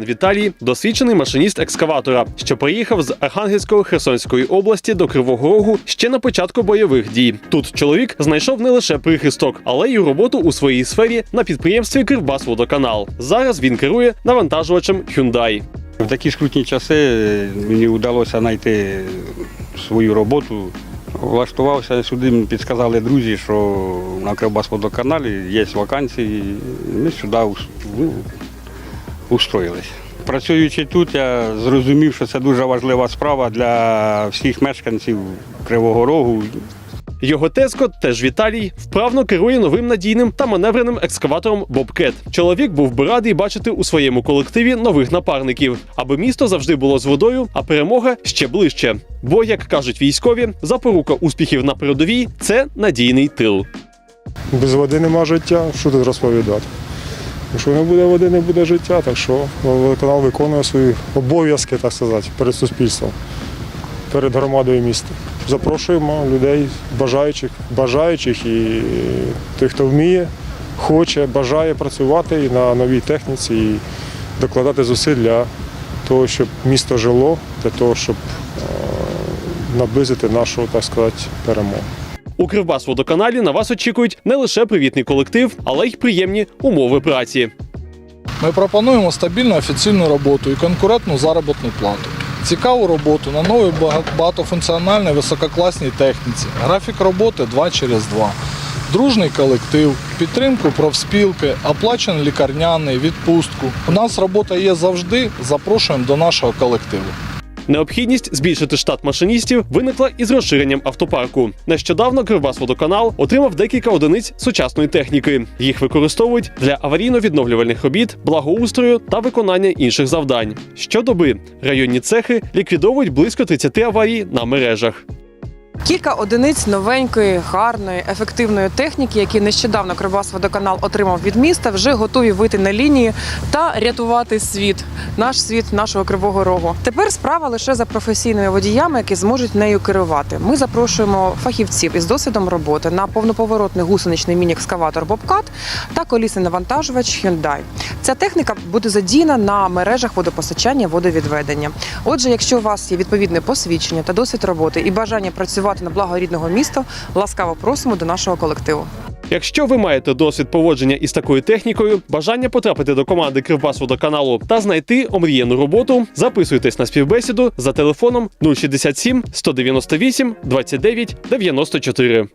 Пан Віталій досвідчений машиніст екскаватора, що приїхав з Архангельської Херсонської області до Кривого Рогу ще на початку бойових дій. Тут чоловік знайшов не лише прихисток, але й роботу у своїй сфері на підприємстві Кривбасводоканал. Зараз він керує навантажувачем Hyundai. В такі скрутні часи мені вдалося знайти свою роботу. Влаштувався сюди, мені підказали друзі, що на Кривбасводоканалі є вакансії. Ми сюди ну, устроїлись. Працюючи тут, я зрозумів, що це дуже важлива справа для всіх мешканців Кривого Рогу. Його тезко, теж Віталій, вправно керує новим надійним та маневреним екскаватором Bobcat. Чоловік був би радий бачити у своєму колективі нових напарників, аби місто завжди було з водою, а перемога ще ближче. Бо, як кажуть військові, запорука успіхів на передовій це надійний тил. Без води нема життя, що тут розповідати. Якщо не буде води, не буде життя, так що водоканал виконує свої обов'язки, так сказати, перед суспільством, перед громадою міста. Запрошуємо людей, бажаючих, бажаючих і тих, хто вміє, хоче, бажає працювати і на новій техніці і докладати зусиль для того, щоб місто жило, для того, щоб е, наблизити нашу, так сказати, перемогу. У Кривбасводоканалі на вас очікують не лише привітний колектив, але й приємні умови праці. Ми пропонуємо стабільну офіційну роботу і конкурентну заробітну плату. Цікаву роботу на новій багатофункціональній висококласній техніці. Графік роботи 2 через 2. Дружний колектив, підтримку профспілки, оплачений лікарняний, відпустку. У нас робота є завжди. Запрошуємо до нашого колективу. Необхідність збільшити штат машиністів виникла із розширенням автопарку. Нещодавно Кривбасводоканал отримав декілька одиниць сучасної техніки. Їх використовують для аварійно-відновлювальних робіт, благоустрою та виконання інших завдань. Щодоби районні цехи ліквідовують близько 30 аварій на мережах. Кілька одиниць новенької, гарної, ефективної техніки, які нещодавно Кривбасводоканал отримав від міста, вже готові вийти на лінії та рятувати світ, наш світ, нашого кривого рогу. Тепер справа лише за професійними водіями, які зможуть нею керувати. Ми запрошуємо фахівців із досвідом роботи на повноповоротний гусеничний міні-екскаватор Bobcat та колісний навантажувач Hyundai. Ця техніка буде задіяна на мережах водопостачання водовідведення. Отже, якщо у вас є відповідне посвідчення та досвід роботи і бажання працювати на благо рідного міста, ласкаво просимо до нашого колективу. Якщо ви маєте досвід поводження із такою технікою, бажання потрапити до команди Кривбасводоканалу та знайти омріяну роботу, записуйтесь на співбесіду за телефоном 067 198 29 94.